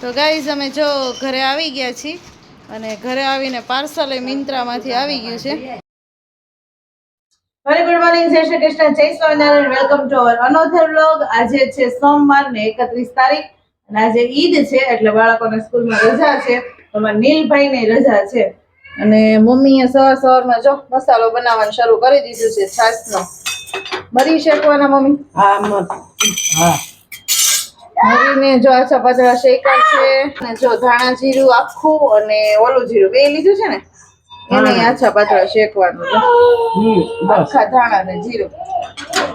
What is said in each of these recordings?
તો ગાઈઝ અમે જો ઘરે આવી ગયા છીએ અને ઘરે આવીને પાર્સલ એ મિન્ત્રામાંથી આવી ગયું છે. વેરી ગુડ મોર્નિંગ જય શ્રી કૃષ્ણ જય Swaminarayan welcome to our another vlog આજે છે સોમવાર ને એકત્રીસ તારીખ અને આજે ઈદ છે એટલે બાળકોને સ્કૂલમાં રજા છે. તમારા નીલભાઈ ની રજા છે. અને મમ્મીએ સવાર સવારમાં જો મસાલો બનાવવાનું શરૂ કરી દીધું છે છાશનો. મરી શેકવાના મમ્મી? હા હા. મરીને જો આછા પાતળા શેકા છે અને જો ધાણા જીરું આખું અને ઓલું જીરું બે લીધું છે ને? એને આછા પાતળા શેકવાનું છે. આખા ધાણા ને જીરું.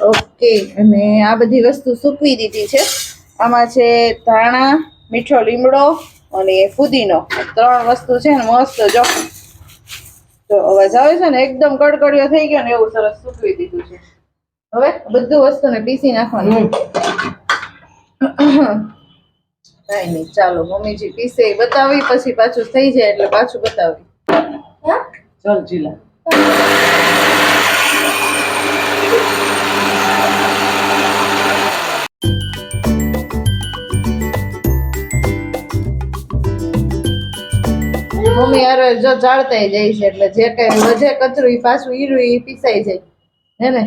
ઓકે અને આ બધી વસ્તુ સૂકવી દીધી છે. આમાં છે ધાણા મીઠો લીમડો અને ફુદીનો. ત્રણ વસ્તુ છે ને મસ્ત જો. તો અવાજ આવે છે ને? એકદમ કડકડિયો થઈ ગયો ને એવું સરસ સૂકવી દીધું છે. હવે બધું વસ્તુને પીસી નાખવાનું. કઈ નહીં ચાલો મમ્મીજી પીસે બતાવી પછી પાછું થઈ જાય એટલે પાછું બતાવી. ચાલ જીલા મમ્મી અરે જો ચાળતા જાય છે એટલે જે કઈ વધે કચરું એ પાછું ઈરું એ પીસાઈ જાય. હે ને?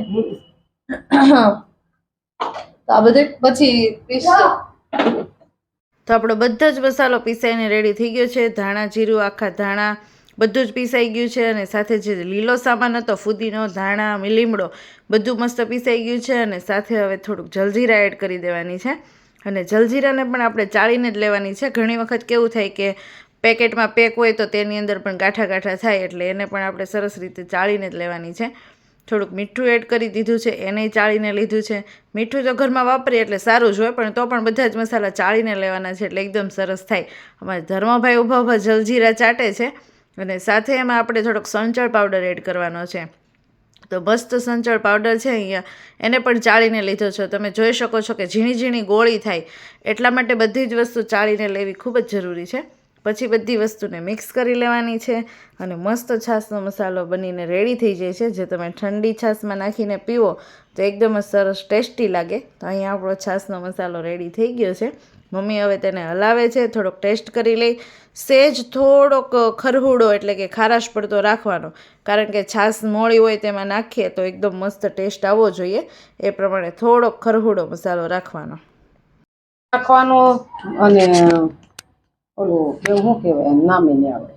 તો આ બધું પછી તો આપણો બધો જ મસાલો પીસાઈને રેડી થઈ ગયો છે. ધાણા જીરું આખા ધાણા બધું જ પીસાઈ ગયું છે અને સાથે જે લીલો સામાન હતો ફુદીનો ધાણા લીમડો બધું મસ્ત પીસાઈ ગયું છે અને સાથે હવે થોડુંક જલજીરા એડ કરી દેવાની છે. અને જલજીરાને પણ આપણે ચાળીને જ લેવાની છે. ઘણી વખત કેવું થાય કે પેકેટમાં પેક હોય તો તેની અંદર પણ ગાંઠા ગાંઠા થાય એટલે એને પણ આપણે સરસ રીતે ચાળીને જ લેવાની છે. થોડુંક મીઠું એડ કરી દીધું છે, એને ચાળીને લીધું છે. મીઠું તો ઘરમાં વાપરીએ એટલે સારું જ હોય, પણ તો પણ બધા જ મસાલા ચાળીને લેવાના છે એટલે એકદમ સરસ થાય. અમારે ધર્મભાઈ ઊભા ઊભા જલજીરા ચાટે છે અને સાથે એમાં આપણે થોડોક સંચળ પાવડર એડ કરવાનો છે. તો મસ્ત સંચળ પાવડર છે અહીંયા. એને પણ ચાળીને લીધો છે. તમે જોઈ શકો છો કે ઝીણી ઝીણી ગોળી થાય. એટલા માટે બધી જ વસ્તુ ચાળીને લેવી ખૂબ જ જરૂરી છે. પછી બધી વસ્તુને મિક્સ કરી લેવાની છે અને મસ્ત છાશનો મસાલો બનીને રેડી થઈ જાય છે. જે તમે ઠંડી છાશમાં નાખીને પીવો તો એકદમ જ સરસ ટેસ્ટી લાગે. તો અહીંયા આપણો છાશનો મસાલો રેડી થઈ ગયો છે. મમ્મી હવે તેને હલાવે છે, થોડોક ટેસ્ટ કરી લઈ. સેજ થોડોક ખરહુડો એટલે કે ખારાશ પડતો રાખવાનો. કારણ કે છાશ મોળી હોય તેમાં નાખીએ તો એકદમ મસ્ત ટેસ્ટ આવવો જોઈએ. એ પ્રમાણે થોડોક ખરહુડો મસાલો રાખવાનો. રાખવાનો અને ઓલું કેવું શું કહેવાય? નામે નહીં આવડે.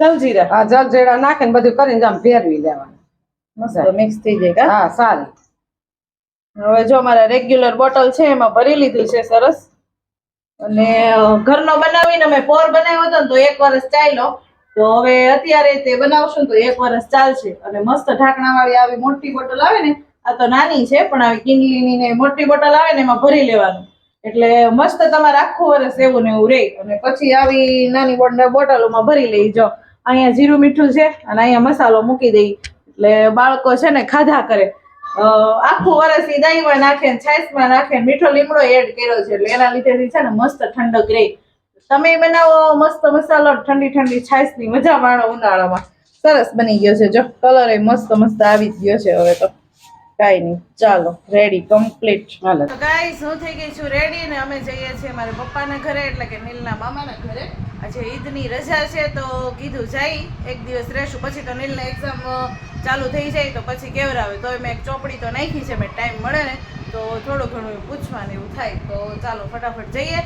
જલજીરા. આ જલજેડા નાખીને બધું કરીને આમ ફેરવી લેવાનું મસ્ત મિક્સ થઈ જાય કા? હા સારી. હવે જો મારા રેગ્યુલર બોટલ છે એમાં ભરી લીધું છે સરસ. અને ઘરનો બનાવીને અમે પોર બનાવ્યો હતો ને તો એક વર્ષ ચાલ્યો. તો હવે અત્યારે તે બનાવશું તો એક વર્ષ ચાલશે. અને મસ્ત ઢાંકણાવાળી આવી મોટી બોટલ આવે ને આ તો નાની છે પણ આવી કિંડલીની ને મોટી બોટલ આવે ને એમાં ભરી લેવાનું. એટલે મસ્ત તમારે આખું વર્ષ એવું ને એવું રહે અને પછી આવી નાની બોટલ બોટલોમાં ભરી લઈ જો. અહીંયા જીરું મીઠું છે અને અહીંયા મસાલો મૂકી દઈ. એટલે બાળકો છે ને ખાધા કરે. આખું વરસ ઈ દહીંમાં નાખે ને છાશમાં નાખે મીઠો લીમડો એડ કર્યો છે. એટલે એના લીધે છે ને મસ્ત ઠંડક રહે તમે બનાવો મસ્ત મસાલો ઠંડી ઠંડી છાશની મજા માણો ઉનાળામાં. સરસ બની ગયો છે જો. કલર એ મસ્ત મસ્ત આવી ગયો છે હવે તો. કાંઈ નહીં. ચાલો રેડી કમ્પ્લીટ હાલે. ગાઈસ હું થઈ ગઈ છું રેડી ને અમે જઈએ છીએ મારા પપ્પાના ઘરે, એટલે કે નીલના મામાના ઘરે. આજે ઈદની રજા છે, તો કીધું જાય, એક દિવસ રહેશું. પછી તો નીલના એક્ઝામ ચાલુ થઈ જાય, તો પછી કેવરાવે. તો મેં એક ચોપડી તો નાખી છે, મેં ટાઈમ મળે ને, તો થોડું ઘણું પૂછવાનું એવું થાય. તો ચાલો, ફટાફટ જઈએ.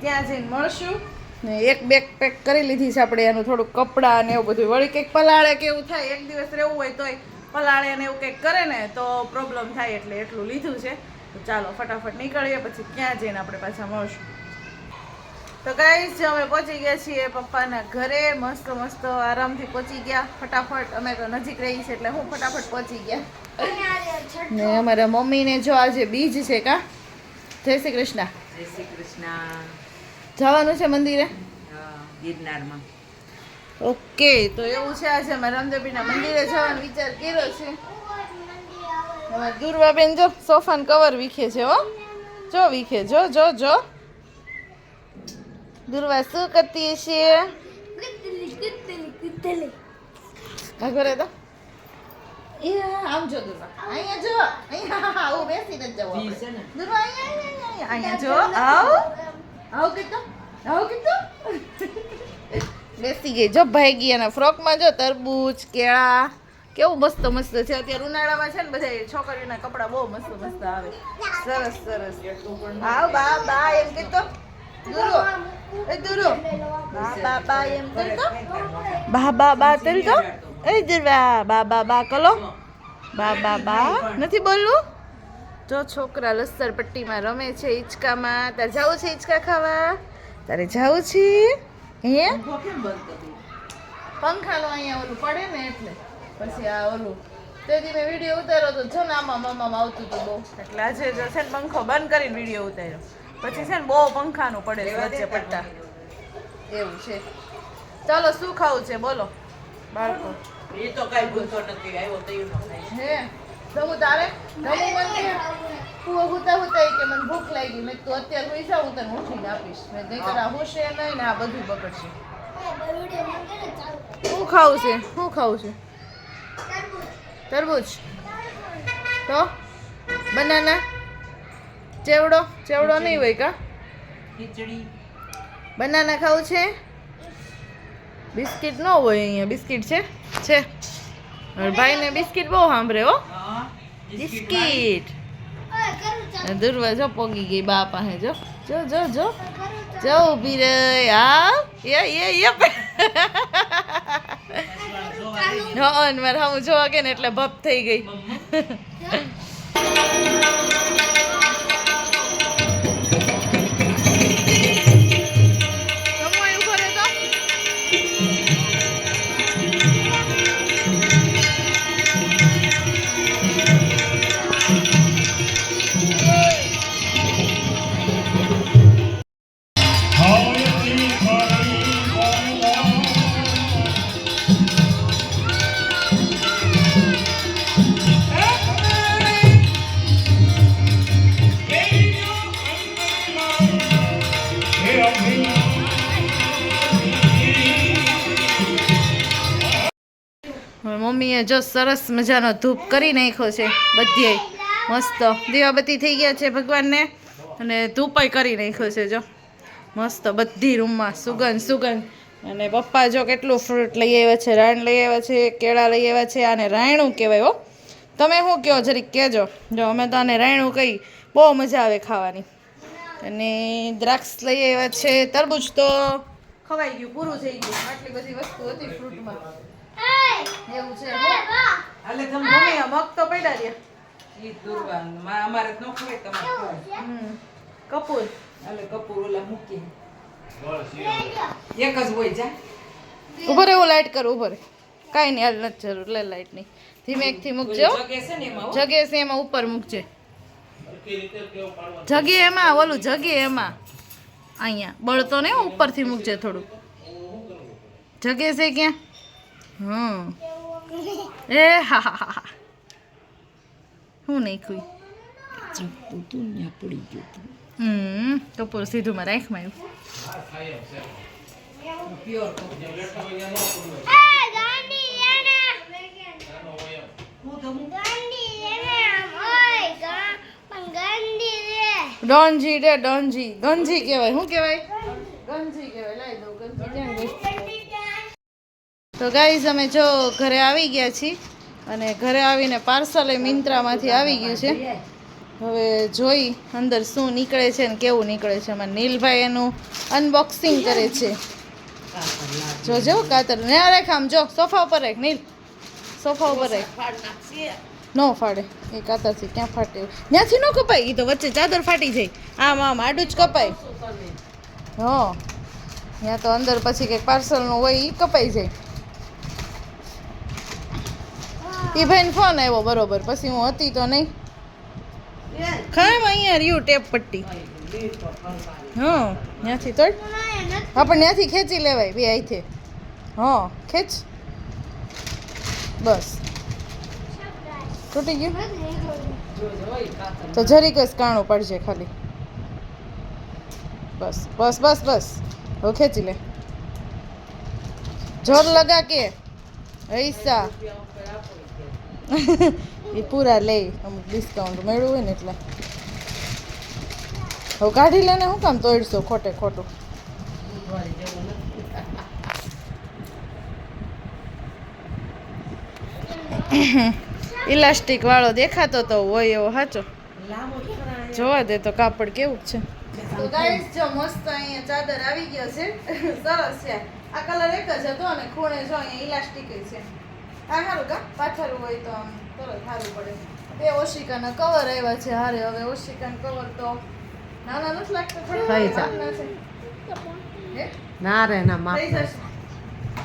ત્યાં જઈને મળશું. ને એક બેગ પેક કરી લીધી છે આપણે, એનું થોડું કપડાં ને એવું બધું. વળી કંઈક પલાળે કે એવું થાય, એક દિવસ રહેવું હોય તોય પલાળે ને એવું કંઈક કરે ને તો પ્રોબ્લેમ થાય એટલે એટલું લીધું છે. તો ચાલો ફટાફટ નીકળીએ પછી ક્યાં જઈને આપણે પાછા મળશું. તો ગાઈસ અમે પહોંચી ગયા છીએ પપ્પાના ઘરે. મસ્ત મસ્ત આરામથી પહોંચી ગયા. ફટાફટ અમે તો નજીક રહી છે એટલે હું ફટાફટ પહોંચી ગયા. ને અમારા મમ્મીને જો આજે બીજ છે કા? જય શ્રી કૃષ્ણ. જય શ્રી કૃષ્ણ. જવાનું છે મંદિરે? ગિરનારમાં. ઓકે તો એવું છે આજે અમે રામદેવીના મંદિરે જવાનો વિચાર કર્યો છે. દુર્વા દુર્વાબેન જો સોફાન કવર વીખે છે હો. જો વીખે જો જો જો. દુર્વા શું કરતી છે આ ઘરે તો. એ આમ જો દુર્વા. અહીંયા જો. અહીંયા આવું બેસીને જ જવું દુર્વા અહીંયા અહીંયા જો આવ આવ. કે આવ આવું કીધું. બેસી ગઈ. જો ભાઈ એના ફ્રોકમાં જો તરબૂચ, કેળા, કેવું મસ્ત મસ્ત છે. અત્યારે ઉનાળામાં છે ને બધા છોકરીઓના કપડાં બહુ મસ્ત મસ્ત આવે. સરસ સરસ. હા, બા બા, એમ કીધો. દુરો. એ દુરો. બા બા બા, એમ કીધું. બા બા બા તેલ તો. એ દુરવા બા બા બા કલો. બા બા બા. નથી બોલવું? જો છોકરા લસ્તર પટ્ટીમાં રમે છે હિંચકામાં તારે જવું છે હિંચકા ખાવા? તારે જવું છે? હે? પંખાનો અહીંયા ઓલું પડે ને એટલે. પછી આ ઓલું તેથી મેં વીડિયો ઉતાર્યો તો જો ને આમાં મામામાં આવતું હતું બહુ. એટલે આજે જો છે ને પંખો બંધ કરીને વીડિયો ઉતાર્યો. પછી છે ને બહુ પંખાનું પડે છે વચ્ચે પટ્ટા. એવું છે. ચાલો શું ખાવું છે? બોલો. બાળકો. એ તો કઈ ભૂલતો નથી આવ્યો તો હે? જવું તારે? મને હું હુતા હુતા કે મને ભૂખ લાગી. મેં તું અત્યારે હુઈ જા હું તને ઉઠીને આપીશ. મેં દેખર આ હોશે નહીં ને આ બધું બગડશે. શું ખાવું છે? શું ખાવું છે? તરબૂચ. તો? બનાના? ચેવડો? ચેવડો નહીં હોય કા? ખીચડી. બનાના ખાવું છે? બિસ્કિટ ન હોય અહીંયા. બિસ્કિટ છે? છે. ભાઈ ભાઈને બિસ્કિટ બહુ સાંભળે હો. બિસ્કિટ. દુર્વા જો પોગી ગઈ બા પાસે જો જો જો જો. જો ઊભી રે આ યે યે યે. હા અને મારે હું જોવા કે ને એટલે ભપ થઈ ગઈ. મમ્મીએ જો સરસ મજાનો ધૂપ કરી નાખ્યો છે બધીએ. મસ્ત. દીવાબત્તી થઈ ગયા છે ભગવાનને. અને ધૂપય કરી નાખ્યો છે જો. મસ્ત બધી રૂમમાં સુગંધ સુગંધ. અને પપ્પા જો કેટલું ફ્રૂટ લઈ આવ્યા છે, રાણ લઈ આવ્યા છે, કેળા લઈ આવ્યા છે, આને રાયણું કહેવાય હો. તમે શું કહો જરીક કહેજો. જો અમે તો આને રાયણું કહી બહુ મજા આવે ખાવાની. અને દ્રાક્ષ લઈ આવ્યા છે, તરબૂચ તો ખવાઈ ગયું, પૂરું થઈ ગયું. આટલી બધી વસ્તુ હતી ફ્રૂટમાં. એવું છે હાલે તમે મમ્મી મગ તો પડ્યા રહ્યા ઈ દુર્વા અમારે ન ખવાય તમારે કપૂર. હાલે કપૂર ઓલા મૂકી એક જ હોય જા. ઊભો રે લાઈટ કર ઊભો રે કાંઈ નહીં હાલ નથી જરૂર લે લાઈટ નહીં ધીમેકથી મૂકજો જગે છે એમાં જગે છે એમાં ઉપર મૂકજે. જગે એમાં ઓલું જગે એમાં. અહીંયા બળતો ને ઉપરથી મૂકજે થોડું જગે છે ક્યાં? હમ. એ હા હા હા હા. નહીં ખુઈ. ચૂકતું તું ત્યાં પડી ગયું તું. હમ કપૂર સીધું મારા. આંખમાં આવ્યું ડોનજી રે ડોનજી. ગંજી કહેવાય. શું કહેવાય ગંજી કહેવાય લાઈ દઉં ગંજી ક્યાં ગઈ તો ગાઈઝ અમે જો ઘરે આવી ગયા છીએ અને ઘરે આવીને પાર્સલ એ મિન્ત્રામાંથી આવી ગયું છે. હવે જોઈ અંદર શું નીકળે છે ને કેવું નીકળે છે. અમારે નીલભાઈ એનું અનબોક્સિંગ કરે છે. જોજો કાતર. ને રેખ આમ, જો, સોફા ઉપર રેખ, નીલ. સોફા ઉપર રેખ. નો ફાડે. એ કાતરથી ક્યાં ફાટે? ત્યાંથી ન કપાય. એ તો વચ્ચે ચાદર ફાટી જાય. આમ આમ, આડું જ કપાય. હં. ત્યાં તો અંદર પછી કંઈક પાર્સલનું હોય એ કપાઈ જાય. એ ભાઈને ફોન આવ્યો બરોબર. પછી હું હતી તો નહીં. ખામ અહીંયા રહ્યું ટેપ પટ્ટી. હા, ત્યાંથી તોડ હા, પણ ત્યાંથી ખેંચી લેવાય બે અહીંથી હા, ખેંચ. બસ. તૂટી ગયું? તો જરીક જ કાણું પડશે ખાલી. બસ બસ બસ બસ. હવે ખેંચી લે. જોર લગા કે. પૈસા. એ પૂરા લે અમુક ડિસ્કાઉન્ટ મેળવું હોય ને એટલે. હવે કાઢી લે ને શું કામ તોડશો ખોટે ખોટું. ઇલાસ્ટિક વાળો દેખાતો તો હોય એવો સાચો. જોવા દે તો કાપડ કેવું છે. તો ગાઈસ જો મસ્ત અહીંયા ચાદર આવી ગયો છે. સરસ છે. આ કલર એક જ હતો અને ખૂણે જો અહીંયા ઇલાસ્ટિક છે. આ સારું કા? પાછળ હોય તો આમ તરત સારું પડે. બે ઓશિકાના કવર આવ્યા છે હારે હવે ઓશિકાના કવર તો નાના નથી લાગતા થોડા થઈ છે. હે? ના રે ના થઈ જશે.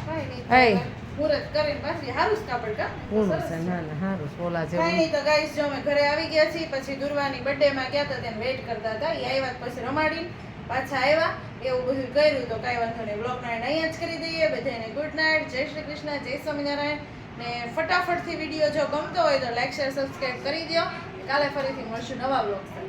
કાંઈ નહીં મુહૂર્ત કરીને પાછી સારું જ કાપડ કા? પૂર્ણ સરસ છે. ના ના સારું સોલા કાંઈ જેવું નહીં તો ગાઈસ જો અમે ઘરે આવી ગયા છીએ પછી દુર્વાની બર્થડે માં ગયા હતા ત્યાં વેઇટ કરતા હતા એ આવ્યા પછી રમાડી પાછા આવ્યા એવું બધું કર્યું તો કાંઈ વાંધો નહીં. બ્લોગ નાઇટ અહીંયા જ કરી દઈએ. બધાને ગુડ નાઇટ જય શ્રી કૃષ્ણ જય સ્વામિનારાયણ. ને ફટાફટથી વીડિયો જો ગમતો હોય તો લાઈક શેર સબસ્ક્રાઈબ કરી દો કાલે ફરીથી મળશું નવા બ્લોગ